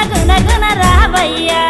నగు గున రావయ్యా